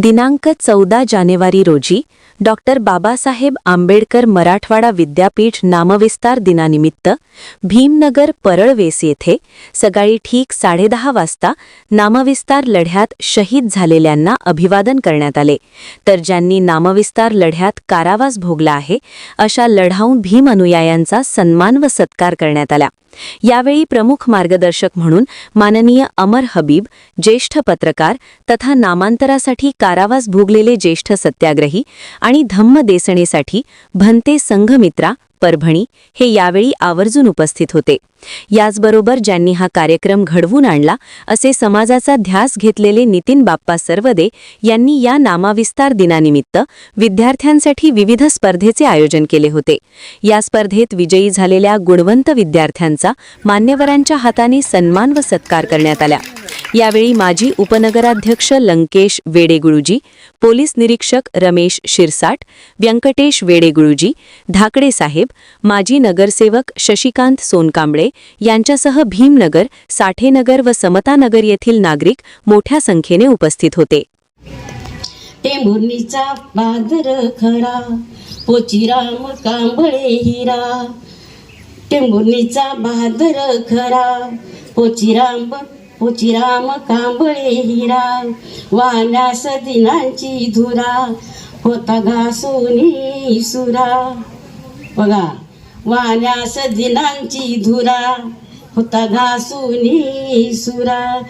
दिनांक चौदा जानेवारी रोजी डॉक्टर बाबासाहेब आंबेडकर मराठवाडा विद्यापीठ नामविस्तार दिनानिमित्त भीमनगर परळवेस येथे सकाळी ठीक साडेदहा वाजता नामविस्तार लढ्यात शहीद झालेल्यांना अभिवादन करण्यात आले. तर ज्यांनी नामविस्तार लढ्यात कारावास भोगला आहे अशा लढाऊ भीम अनुयायांचा सन्मान व सत्कार करण्यात आला. यावेळी प्रमुख मार्गदर्शक म्हणून माननीय अमर हबीब ज्येष्ठ पत्रकार तथा नामांतरासाठी कारावास भोगलेले ज्येष्ठ सत्याग्रही आणि धम्म देसणेसाठी भंते संघमित्रा परभणी हे यावेळी आवर्जून उपस्थित होते. याचबरोबर ज्यांनी हा कार्यक्रम घडवून आणला असे समाजाचा ध्यास घेतलेले नितीन बाप्पा सर्वदे यांनी या नामाविस्तार दिनानिमित्त विद्यार्थ्यांसाठी विविध स्पर्धेचे आयोजन केले होते. या स्पर्धेत विजयी झालेल्या गुणवंत विद्यार्थ्यांचा मान्यवरांच्या हाताने सन्मान व सत्कार करण्यात आला. यावेळी माजी उपनगराध्यक्ष लंकेश वेडेगुळूजी पोलीस निरीक्षक रमेश शिरसाट व्यंकटेश वेडेगुळूजी धाकडे साहेब माजी नगरसेवक शशिकांत सोनकांबळे यांच्यासह भीमनगर साठेनगर व समतानगर येथील नागरिक मोठ्या संख्येने उपस्थित होते. खरा पोचिराम कांबळे हिरा. टेंभुर्णीचा बहादर खरा पोचिराम पोचिराम कांबळे हिरा वाण्यास दिनांची धुरा होता घासोनी सुरा. बघा वाण्यास दिनांची धुरा होता घासुनी सुरा.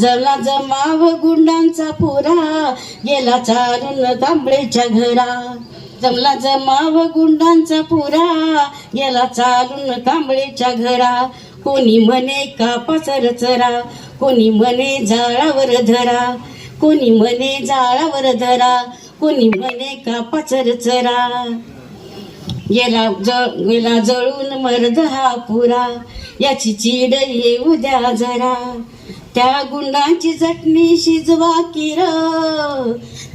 जला जमाव गुंडांचा पुरा गेला चारून कांबळेच्या घरा. जमला जमाव गुंडांचा पुरा गेला चालून कांबळेच्या घरा. कोणी म्हणे का चरा कोणी म्हणे जाळावर धरा कोणी म्हणे जाळावर धरा कोणी म्हणे कापाचर चरचरा गेला जळ गेला जळून मर्द हा पुरा याची चीड येऊ द्या जरा. त्या गुंडांची चटणी शिजवा किर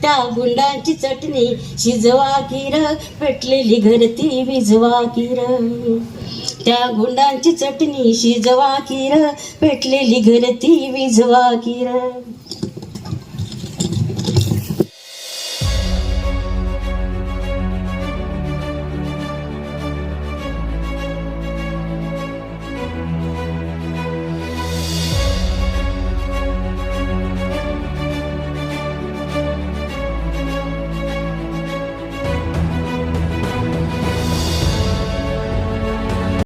त्या गुंडांची चटणी शिजवा किर पेटलेली घरती विजवा किर. त्या गुंडांची चटणी शिजवा किर पेटलेली घरती विजवा किर